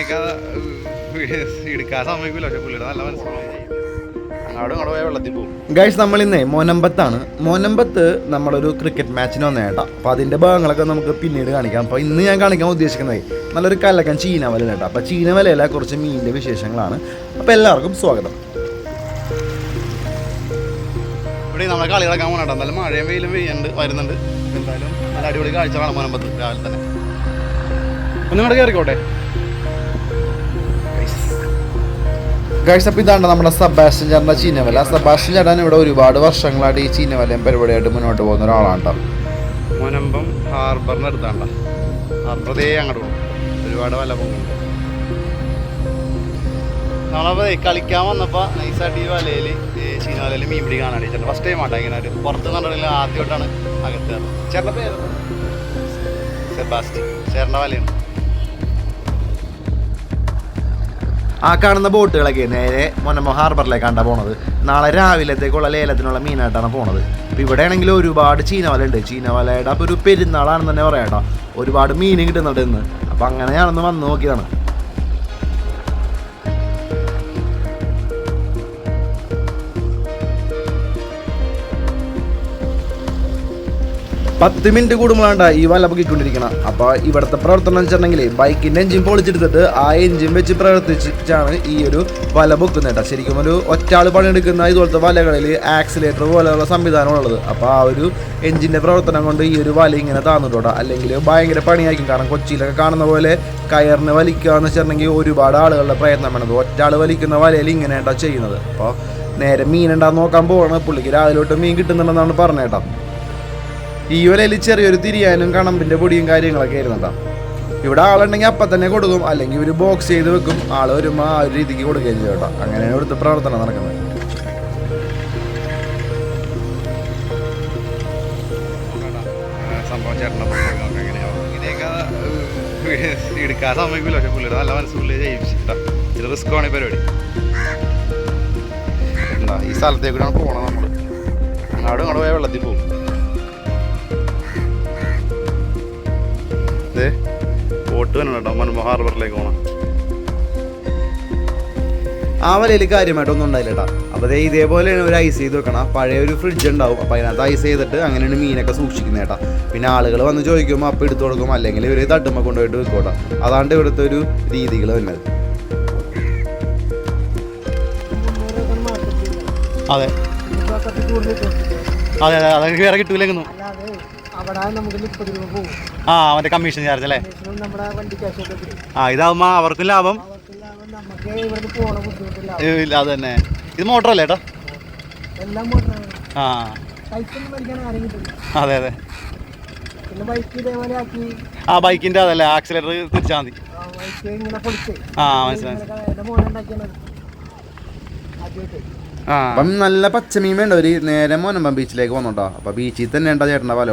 ഇതിനെയൊക്കെ എടുക്കാൻ സമ്മതിക്കില്ല പക്ഷെ പുള്ളിയുടെ നല്ല പോകും. ഗൈസ് നമ്മൾ ഇന്നേ മോനമ്പത്താണ്. മോനമ്പത്ത് നമ്മളൊരു ക്രിക്കറ്റ് മാച്ചിന് വന്നേട്ടാ അപ്പോൾ അതിന്റെ ഭാഗങ്ങളൊക്കെ നമുക്ക് പിന്നീട് കാണിക്കാം. അപ്പോൾ ഇന്ന് ഞാൻ കാണിക്കാൻ ഉദ്ദേശിക്കുന്നത് നല്ലൊരു കലക്കൻ ചീനവല കേട്ടോ. അപ്പോൾ ചീനവലയിലെ കുറച്ച് മീനിന്റെ വിശേഷങ്ങളാണ്. അപ്പോൾ എല്ലാവർക്കും സ്വാഗതം. ഇവിടെ നമ്മളെ കളി കളിക്കാൻ പോകണം എന്നാലും മഴയും വെയിലും പെയ്യുന്നുണ്ട് വരുന്നുണ്ട്. എന്തായാലും നല്ല അടിപൊളി കാഴ്ച കാണാൻ മോനമ്പത്ത് രാവിലെ തന്നെ. ഒന്നും കയറിക്കോട്ടെ ഗൈസ് അപ്പോൾ ഇതാണ് നമ്മുടെ സബാസ്റ്റ്യൻ ചേട്ടന്റെ ചീനവല. സബാസ്റ്റ്യൻ ചേട്ടൻ ഇവിടെ ഒരുപാട് വർഷങ്ങളായിട്ട് ഈ ചീനവലയും പരിപാടിയായിട്ട് മുന്നോട്ട് പോകുന്ന ഒരാളാണ് മുനമ്പം ഹാർബറിന് അടുത്താണ്ട ഹാർബറേ അങ്ങോട്ട് പോകും. ഒരുപാട് വല പോകുന്നുണ്ട് നമ്മളപ്പോൾ കളിക്കാൻ വന്നപ്പോൾ നൈസായിട്ട് ഈ വലയിൽ ചീനവലയിൽ മീൻ പിടി കാണാൻ ചേട്ടൻ ഫസ്റ്റ് ടൈം ആട്ടോ ഇങ്ങനെ ഒരു പുറത്ത് നിന്നിട്ടുണ്ടെങ്കിൽ ആദ്യമായിട്ടാണ് അകത്ത് ചേട്ടന്റെ പേര് സെബാസ്റ്റ്യൻ. ചേട്ടന്റെ വലയാണ് ആ കാണുന്ന ബോട്ടുകളൊക്കെ നേരെ മൊനമോ ഹാർബറിലേക്കാണ്ടാണ് പോണത്. നാളെ രാവിലത്തേക്കുള്ള ലേലത്തിനുള്ള മീനായിട്ടാണ് പോണത്. ഇപ്പൊ ഇവിടെ ആണെങ്കിൽ ഒരുപാട് ചീനവല ഉണ്ട് ചീനവലയുടെ അപ്പോൾ ഒരു പെരുന്നാളാണെന്ന് തന്നെ പറയാട്ടോ ഒരുപാട് മീൻ കിട്ടുന്നുണ്ട് ഇന്ന്. അപ്പോൾ അങ്ങനെ ഞാനൊന്ന് വന്ന് നോക്കിയതാണ്. പത്ത് മിനിറ്റ് കൂടുമ്പോഴാണ് ഈ വല പൊക്കിക്കൊണ്ടിരിക്കണം. അപ്പോൾ ഇവിടുത്തെ പ്രവർത്തനം വെച്ചിട്ടുണ്ടെങ്കിൽ ബൈക്കിന്റെ എഞ്ചിൻ പൊളിച്ചെടുത്തിട്ട് ആ എഞ്ചിൻ വെച്ച് പ്രവർത്തിച്ചിട്ടാണ് ഈ ഒരു വല പൊക്കുന്നത് കേട്ടോ. ശരിക്കും ഒരു ഒറ്റാൾ പണിയെടുക്കുന്ന ഇതുപോലത്തെ വലകളിൽ ആക്സിലേറ്റർ പോലെയുള്ള സംവിധാനമുള്ളത് അപ്പോൾ ആ ഒരു എഞ്ചിന്റെ പ്രവർത്തനം കൊണ്ട് ഈ ഒരു വല ഇങ്ങനെ താന്നിട്ടോട്ടോ അല്ലെങ്കിൽ ഭയങ്കര പണിയായിരിക്കും. കാരണം കൊച്ചിയിലൊക്കെ കാണുന്ന പോലെ കയറിന് വലിക്കുക എന്ന് വെച്ചിട്ടുണ്ടെങ്കിൽ ഒരുപാട് ആളുകളുടെ പ്രയത്നം വേണത് ഒറ്റാൾ വലിക്കുന്ന വലയിൽ ഇങ്ങനെ ചെയ്യുന്നത്. അപ്പോൾ നേരെ മീനുണ്ടാന്ന് നോക്കാൻ പോവാണ്. പുള്ളിക്ക് രാവിലെ തൊട്ട് മീൻ കിട്ടുന്നുണ്ടെന്നാണ് പറഞ്ഞേട്ടോ ഈ വലയിൽ ചെറിയൊരു തിരിയാനും കണമ്പിന്റെ പൊടിയും കാര്യങ്ങളൊക്കെ ആയിരുന്നുണ്ടാ ഇവിടെ ആളുണ്ടെങ്കിൽ അപ്പം തന്നെ കൊടുക്കും അല്ലെങ്കിൽ ഒരു ബോക്സ് ചെയ്ത് വെക്കും. ആൾ വരുമ്പോൾ ആ ഒരു രീതിക്ക് കൊടുക്കുകയും ചെയ്യും കേട്ടോ. അങ്ങനെയാണ് ഇവിടുത്തെ പ്രവർത്തനം നടക്കുന്നത്. നല്ല ഈ എന്താ ഈ സ്ഥലത്തേക്കൂടെയാണ് പോകണം നമ്മൾ അങ്ങോട്ടും ഇങ്ങോട്ട് പോയ വെള്ളത്തിൽ പോകും. ബോട്ട് തന്നെ കേട്ടോ. മൻമോ ഹാർബറിലേക്ക് പോകണം ആ വലയിൽ കാര്യമായിട്ടൊന്നും ഉണ്ടായില്ല കേട്ടോ അപ്പോൾ ദേ ഇതേപോലെ ഒരു ഐസ് ചെയ്ത് വെക്കണം. പഴയ ഒരു ഫ്രിഡ്ജ് ഉണ്ടാവും. അപ്പോൾ അതിനകത്ത് ഐസ് ചെയ്തിട്ട് അങ്ങനെയാണ് മീനൊക്കെ സൂക്ഷിക്കുന്നത് കേട്ടോ പിന്നെ ആളുകൾ വന്ന് ചോദിക്കുമ്പോൾ അപ്പം എടുത്തു കൊടുക്കും. അല്ലെങ്കിൽ ഇവർ തട്ടുമ്പോൾ കൊണ്ടുപോയിട്ട് വെക്കും കേട്ടോ അതാണ്ട് ഇവിടുത്തെ ഒരു രീതികൾ വരുന്നത്. അതെ. അതെ അതെ അതൊക്കെ വേറെ രൂപ ആ അവന്റെ കമ്മീഷൻ ചാർജ് അല്ലേ? ആ ഇതാവുമ്പോ അവർക്കും ലാഭം. ഇല്ല അത് തന്നെ ഇത് മോട്ടർ അല്ലേ ആ. അതെ അതെ. ആ ബൈക്കിന്റെ അതല്ലേ ആക്സിലേറ്റർ തിരിച്ചാൽ മതി. ആ മനസ്സിലായി അപ്പം നല്ല പച്ചമീൻ വേണ്ട. ഒരു നേരെ മോനമ്പം ബീച്ചിലേക്ക് വന്നോട്ടോ അപ്പം ബീച്ചിൽ തന്നെ ഉണ്ടോ ചേട്ടന്റെ വല